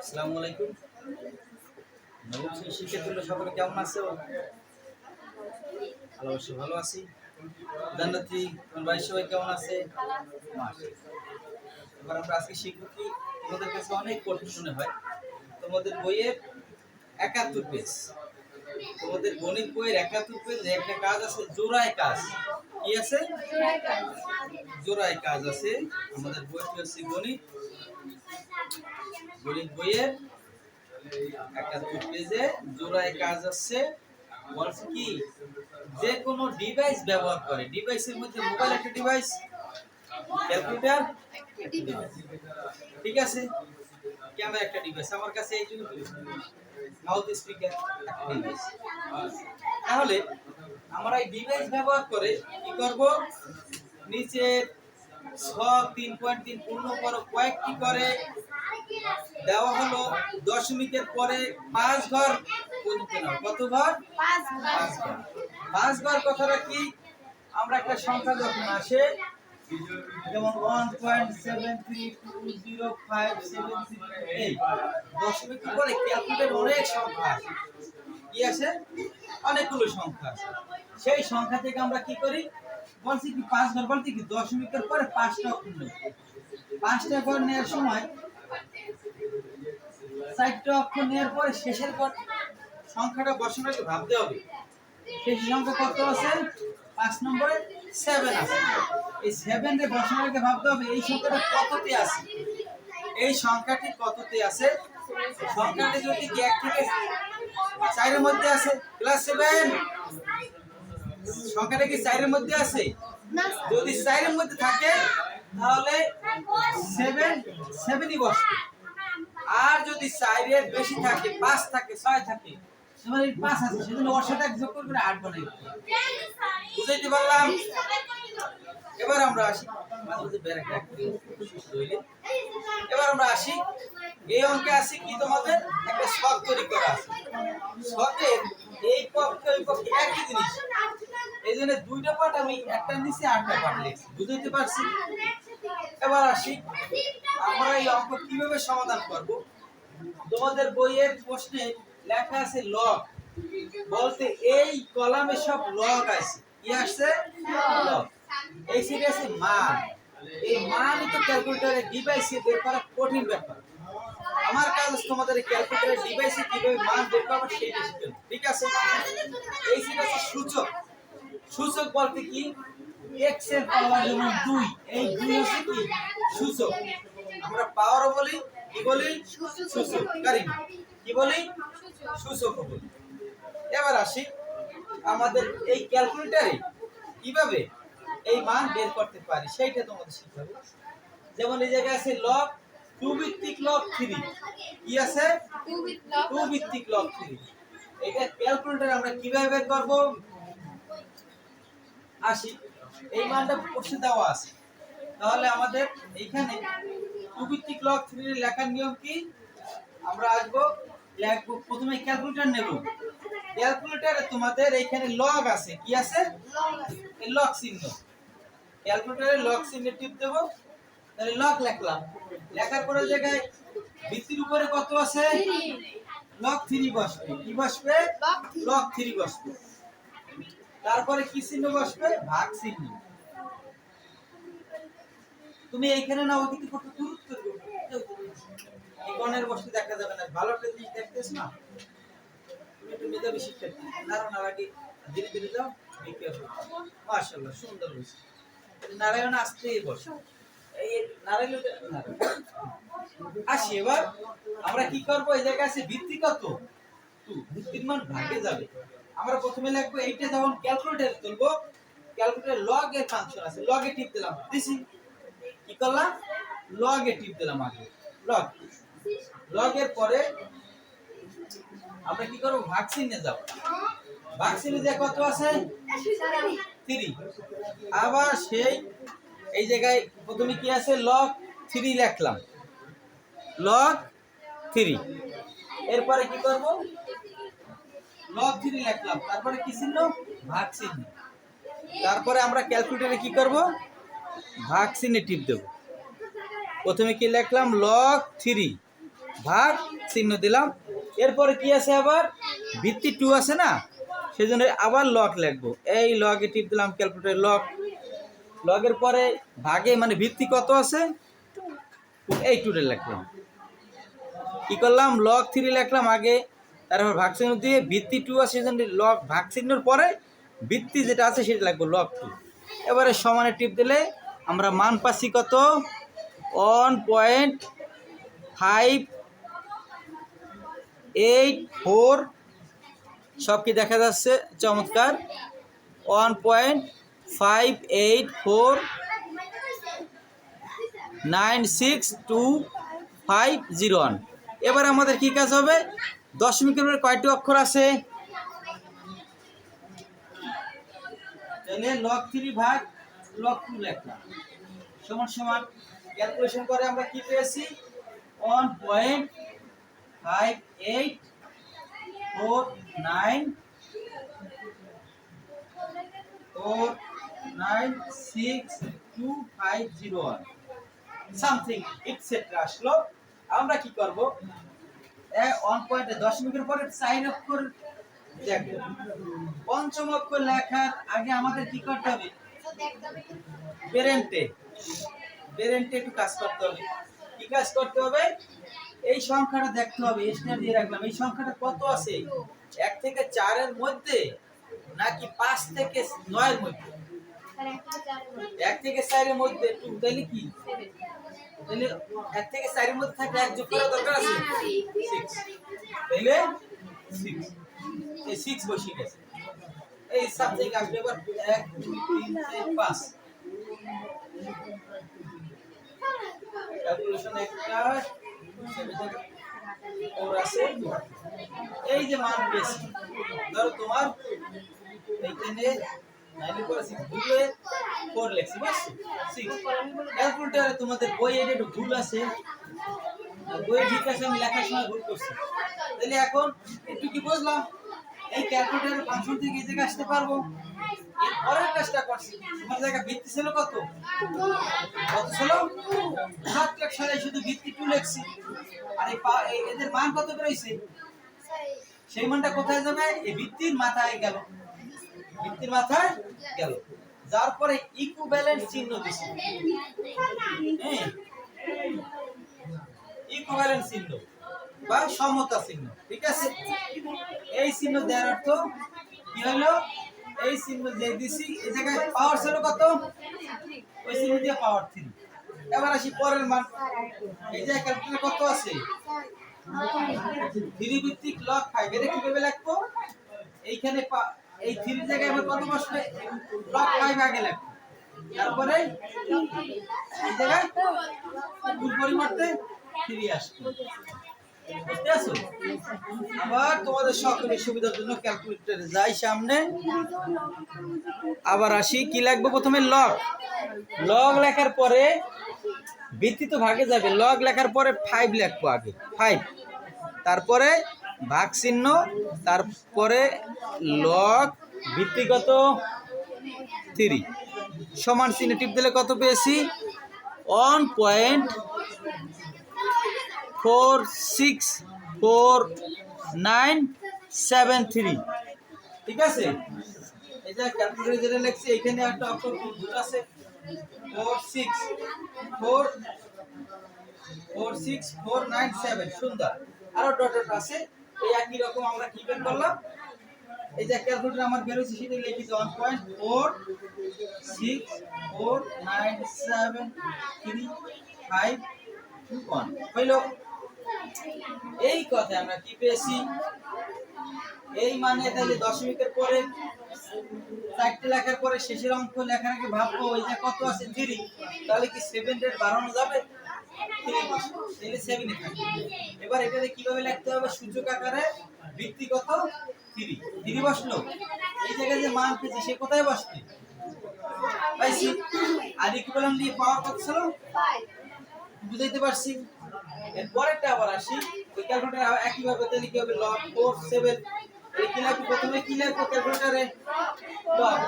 আসসালামু আলাইকুম। শিক্ষার্থীরা সকলে কেমন আছো? ভালো আছি ভালো আছি। জান্নাতি তোমার বাড়ির সবাই কেমন আছে? এবার আমরা আজকে শিখব কি? তোমাদের কাছে অনেক কঠিন মনে হয়। তোমাদের বইয়ের একাত্তর পেজ। তোমাদের গণিত বইয়ের একাত্তর পেজ একটা কাজ আছে জোড়ায় কাজ। কি আছে? জোড়ায় কাজ আছে। আমাদের বইটি হচ্ছে গণিত। গণিত বইয়ের একাত্তর পেজে জোড়ায় কাজ আছে। বলছে কি, যে কোনো ডিভাইস ব্যবহার করে ডিভাইসের মধ্যে মোবাইল একটা ডিভাইস ক্যালকুলেটর ঠিক আছে? ক্যামেরা একটা ডিভাইস আমার কাছে এই জন্য মাউথ স্পিকার একটা ডিভাইস তাহলে আমরা এই ডিভাইস ব্যবহার করে কি করব? নিচে ছক তিন পয়েন্ট তিন পূর্ণ করো কয়েকটি করে। দেওয়া হলো দশমিকের পরে পাঁচ ঘর পর্যন্ত নাও। কত ঘর? পাঁচ ঘর। পাঁচ ঘর। কথাটা কি? আমরা একটা সংখ্যা যখন আসে যেমন one point seven three two zero five seven এই দশমিকের পরে ক্যালকুলেটর অনেক সংখ্যা আসে কি আছে? অনেকগুলো সংখ্যা আছে। সেই সংখ্যা থেকে আমরা কি করি? বলছি কি পাঁচ ঘর বলতে কি দশমিকের পরে পাঁচটা নেই পাঁচটা ঘর নেওয়ার সময় চারটা অক্ষর নেওয়ার পরে শেষের পর সংখ্যাটা বসানোকে ভাবতে হবে। শেষ সংখ্যা কত আছে? পাঁচ নম্বরে সেভেন আছে। এই সেভেন রে বসানোকে ভাবতে হবে, এই সংখ্যাটা কততে আছে? এই সংখ্যাটি কততে আছে? সংখ্যাটি যদি এক থেকে চারের মধ্যে আছে ক্লাস সেভেন সংখ্যাটা কি চারের মধ্যে আছে? যদি চারের মধ্যে থাকে, তাহলে সেভেন সেভেনই বসবে। আর যদি চারের বেশি থাকে, পাঁচ থাকে, ছয় থাকে পারলাম? এবার আমরা আসি। এবার আমরা আসি। এই আসি কি তোমাদের? একটা শখ তৈরি করা আছে। শখের এই পক্ষে, ওই পক্ষে একই জিনিস। এই জন্য দুইটা পার্ট আমি একটা নিচে আটটা পার্ট লিখছি। বুঝাইতে পারছি? এবার আসি, আমরা এই অঙ্ক কীভাবে সমাধান করব? তোমাদের বইয়ের প্রশ্নে লেখা আছে লগ বলতে এই কলামে সব লগ আছে। কি আসছে? লগ এই আছে মান। এই মানই তো ক্যালকুলেটরে ডিভাইসে বের করা কঠিন ব্যাপার। আমার কাজ তোমাদের ক্যালকুলেটরের ডিভাইসে কীভাবে মান বের করব হবে। ঠিক আছে? এই আছে সূচক। সূচক বলতে কি? এক্সের পাওয়ার যেমন দুই, এই দুই হচ্ছে কি? সূচক। আমরা পাওয়ারও বলি, কি বলি? সূচক। কারি কি বলি? সূচক বলি। এবার আসি আমাদের এই ক্যালকুলেটরে কীভাবে এই মান বের করতে পারি, সেইটা তোমাদের শিখতে হবে। যেমন এই জায়গায় আছে লগ টু ভিত্তিক লগ থ্রি কি আছে? টু ভিত্তিক লগ থ্রি এটা ক্যালকুলেটর আমরা কীভাবে বের করব? আসি। এই মানটা প্রশ্নে দেওয়া আছে। তাহলে আমাদের এইখানে টু ভিত্তিক লগ থ্রি লেখার নিয়ম কি? আমরা আসব, লিখব, প্রথমে ক্যালকুলেটর নেব। ক্যালকুলেটরে তোমাদের এইখানে লগ আছে। কি আছে? লগ চিহ্ন। ক্যালকুলেটরে লগ চিহ্ন টিপ দেব। তাহলে লগ লিখলাম। লেখার পরে জায়গায় ভিত্তির উপরে কত আছে? লগ থ্রি বসবে। কি বসবে? লগ থ্রি বসবে। তারপরে কি চিহ্ন বসবে? ভাগ চিহ্ন। তুমি এইখানে না ওইদিকে কত দূরত্ব এই কোণের বস্তু দেখা যাবে না। ভালো একটা জিনিস দেখতেছ না? তুমি একটু মেধাবী শিক্ষার্থী। নারায়ণ আগে ধীরে ধীরে যাও। সুন্দর হয়েছে। নারায়ণ আসতেই বস। আসি এবার আমরা কি করব? এই জায়গায় আছে ভিত্তি কত? ভিত্তির মান ভাগে যাবে। আমরা প্রথমে লিখব এইটা যখন ক্যালকুলেটর তুলবো ক্যালকুলেটর লগ এর ফাংশন আছে। লগ এ টিপ দিলাম দিছি। কি করলাম? লগ এ টিপ দিলাম আগে। লগ লগ এর পরে আমরা কি করব? ভাগ চিহ্নে যাব। ভাগ চিহ্নে যে কত আছে? 3 আবার সেই এই জায়গায় প্রথমে কি আছে? লক থ্রি লিখলাম। লক থ্রি এরপরে কি করব? লগ 3 লিখলাম। তারপরে কি চিহ্ন? ভাগ চিহ্ন। তারপরে আমরা ক্যালকুলেটারে কি করব? ভাগ চিহ্নে টিপ দেব। প্রথমে কি লিখলাম? লক থ্রি ভাগ চিহ্ন দিলাম। এরপরে কি আছে আবার? ভিত্তি টু আছে না? সেজন্য আবার লক লিখব। এই লগে টিপ দিলাম ক্যালকুলেটর লক লগের পরে ভাগে মানে ভিত্তি কত আছে? এই টুটে লিখলাম। কি করলাম? লগ থ্রি লিখলাম আগে, তারপর ভাগ চিহ্ন দিয়ে ভিত্তি টু আছে সেজন্য লগ ভাগ পরে ভিত্তি যেটা আছে সেটা লাগবে লগ টু এবারে সমানে টিপ দিলে আমরা মান পাচ্ছি কত? One point five eight four সব কি দেখা যাচ্ছে? চমৎকার। One point five eight four nine six two five zero one এবার আমাদের কি কাজ হবে? দশমিকের পরে কয়টি অক্ষর আছে? লগ থ্রি ভাগ লগ টু লেখলাম। সমান সমান ক্যালকুলেশন করে আমরা কি পেয়েছি? One point five eight four nine four nine six two five zero one. Something etcetera আসলো। আমরা কি করব? ওয়ান পয়েন্টে পরে সাইন দেখব পঞ্চম অক্ষর লেখার আগে আমাদের কি করতে হবে? একটু কাজ করতে হবে। কি কাজ করতে হবে? এই সংখ্যাটা দেখতে হবে দিয়ে রাখলাম। এই সংখ্যাটা কত আছে? এক থেকে চারের মধ্যে নাকি পাঁচ থেকে নয়ের মধ্যে? এক থেকে চারের মধ্যে তাহলে কি? তাহলে এক থেকে চারের মধ্যে থাকলে এক যোগ করা দরকার আছে? সিক্স এই সিক্স বসে গেছে। এই সাবজেক্ট আসবে এবার এক, দুই, তিন, চার, পাঁচ। ক্যালকুলেশন একটা, ওর আছে। এই যে মান পেয়েছি, ধরো তোমার এইখানে ক্যালকুলেটারে তোমাদের একটু ভুল আছে। ঠিক আছে, আমি লেখার সময় ভুল করছি। তাহলে এখন একটু কি বুঝলাম? এই ক্যালকুলেটারের ফাংশন থেকে এই জায়গায় আসতে পারব? কাজটা করছি। জায়গা ছিল কত? কত ছিল? সালে শুধু লেখছি। আর এদের মান কত সেই মানটা কোথায় যাবে? এই ভিত্তির মাথায় গেল। ভিত্তির মাথায় গেল। যার পরে ইকুইভ্যালেন্ট চিহ্ন দিছি। ইকুইভ্যালেন্ট চিহ্ন বা সমতা চিহ্ন, ঠিক আছে? এই চিহ্ন দেওয়ার অর্থ কি হলো? এই চিহ্ন যে দিছি, এই জায়গায় পাওয়ার ছিল কত? ওই চিহ্ন দিয়ে পাওয়ার থ্রি এবার আসি পরের মান। এই যে কত আছে? থ্রি ভিত্তিক লগ ফাইভ এটা কীভাবে লিখব? এইখানে এই থ্রি জায়গায় কত বসবে লগ ফাইভ আগে লিখব তারপরে পরিবর্তে থ্রি আসবে। আবার তোমাদের সকলের সুবিধার জন্য ক্যালকুলেটরে যাই সামনে। আবার আসি, কি লাগবে প্রথমে? লগ লগ লেখার পরে ভিত্তি তো ভাগে যাবে। লগ লেখার পরে ফাইভ লিখব আগে। ফাইভ তারপরে ভাগ চিহ্ন, তারপরে লগ ভিত্তিগত থ্রি। সমান চিহ্ন টিপ দিলে কত পেয়েছি? One point four six four nine seven three. ঠিক আছে? এই যে ক্যালকুলেটর লিখছি এখানে একটা অক্ষর ভুল আছে। Four six four four six four nine seven, সুন্দর। আরও ডট ডট আছে। এই একই রকম আমরা কি বের করলাম এই যে ক্যালকুলেটর আমার বের হয়েছে, সেটা লিখি one point four six four nine seven three five two one হইল, এই কথা আমরা কি পেয়েছি? এই মানে তাহলে দশমিকের পরে, চারটে লেখার পরে শেষের অঙ্ক লেখার আগে ভাববো, ওই যে কত আছে থ্রি তাহলে কি সেভেন রেট বাড়ানো যাবে? এবার এটাতে কীভাবে লিখতে হবে? সূচক আকারে ভিত্তি কত থ্রি থ্রি বসল। এই জায়গায় যে মান পেয়েছি, সে কোথায় বসবে? পাইছি আর ইকুইভ্যালেন্ট দিয়ে পাওয়ার কত ছিল? বুঝাইতে পারছি। এর পরেরটা আবার আসি। ওই ক্যালকুলেটার একই ভাবে তাহলে কি হবে? লগ ফোর সেভেন এই কি লাগবে প্রথমে? কি লাগবে ক্যালকুলেটারে লগ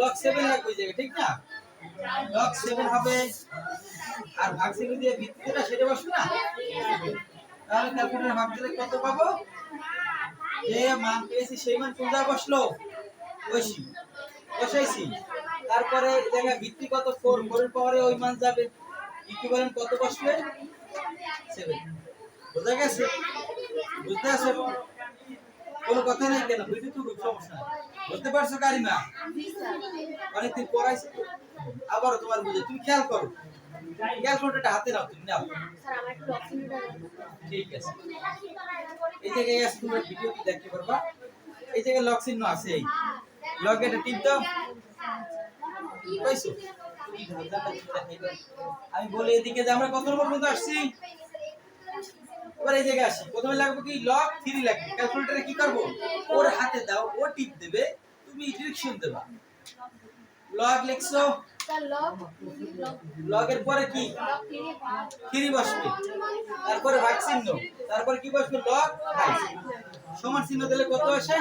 লগ সেভেন লাগবে জায়গায়, ঠিক না? লগ সেভেন হবে আর দিয়ে ভিত্তিটা সেটা না? তাহলে ক্যালকুলেটর ভাগ দিলে কত পাবো? যে মান পেয়েছি সেই মান কোন জায়গায় বসল? বসি বসাইছি। তারপরে জায়গায় ভিত্তি কত? ফোর ফোরের পাওয়ারে ওই মান যাবে। ইকুইভ্যালেন্ট কত বসবে? সেভেন বোঝা গেছে? বুঝতে পারছ? কোনো কথা নাই কেন? বুঝতে তো সমস্যা বুঝতে পারছ কারিমা? অনেকদিন পড়াইছি আবারও তোমার বুঝে। তুমি খেয়াল করো। ক্যালকুলেটরটা হাতে নাও তুমি নাও। ঠিক আছে। এই জায়গায় তোমরা ভিডিওটি দেখতে পারবা। এই জায়গায় লক চিহ্ন আছে। এই লক এটা টিপ দাও। পাইছো আমি বলি এদিকে যে আমরা কত নম্বর পর্যন্ত আসছি? এবার এই জায়গায় আসি। প্রথমে লাগবে কি? লক থ্রি লাগবে। ক্যালকুলেটরে কি করব? ওর হাতে দাও। ও টিপ দেবে। তুমি ডিরেকশন দেবা। লগ লিখছো। লগের পরে কি? থ্রি বসবে। তারপরে ভাগ চিহ্ন। তারপরে কি বসবে? লগ সমান চিহ্ন দিলে কত আসে?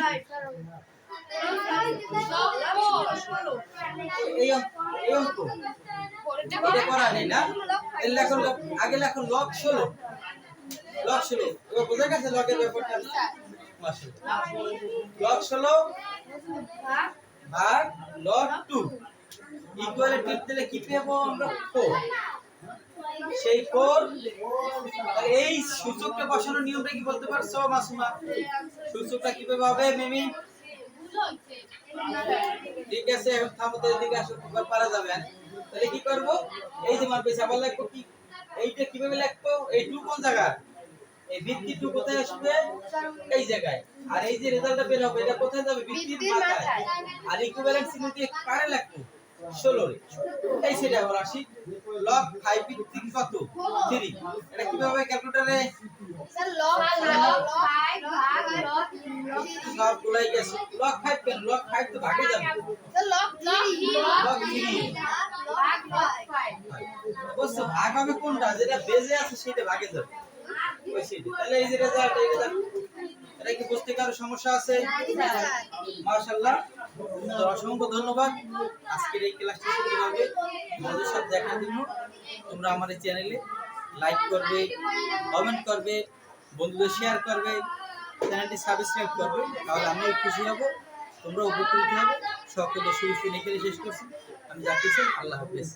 করা নেই না? এর লগ- আগে লেখন লগ ষোলো। লগ ষোলো। এবার বোঝা গেছে লগের ব্যাপারটা। লগ ষোলো, ভাগ লগ টু। ইকুয়ালে টিপ দিলে কি পাবো আমরা? ফোর সেই ফোর এই সূচকটা বসানোর নিয়মটা কি বলতে পারছ মাসুমা? সূচকটা কীভাবে হবে মিমি? ঠিক আছে এখন থামো তো এদিকে আসো পারা যাবে। তাহলে কি করব? এই যে মান পেয়েছে আবার লিখব কি? এইটা কীভাবে লিখব এই টু কোন জায়গা এই ভিত্তি টু কোথায় আসবে? এই জায়গায়। আর এই যে রেজাল্টটা বের হবে এটা কোথায় যাবে? ভিত্তির মাথায় আর ইকুইভ্যালেন্ট চিহ্ন দিয়ে কারে লাগবে? 16 এই সেটা আবার আসি। লগ 5 ভিত্তিক কত 3 এটা কীভাবে ক্যালকুলেটরে সব গুলাই গেছে। লগ 5 কেন? লগ 5 তো ভাগে যাবে। বুঝছ ভাগ হবে কোনটা? যেটা বেজে আছে সেটা ভাগে যাবে। তাহলে এই যে রেজাল্ট এই রেজাল্ট এটা কি বুঝতে কারও সমস্যা আছে? মাশাআল্লাহ। তো অসংখ্য ধন্যবাদ। আজকের এই ক্লাসটি সুন্দর হবে তোমাদের সাথে দেখার জন্য তোমরা এই চ্যানেলে লাইক করবে, কমেন্ট করবে, বন্ধুদের শেয়ার করবে, চ্যানেলটি সাবস্ক্রাইব করবে, তাহলে আমিও খুশি হব তোমরা উপকৃত হবে। সকলে শুরু শুরু এখানে শেষ করছি। আমি যাচ্ছি, আল্লাহ হাফেজ।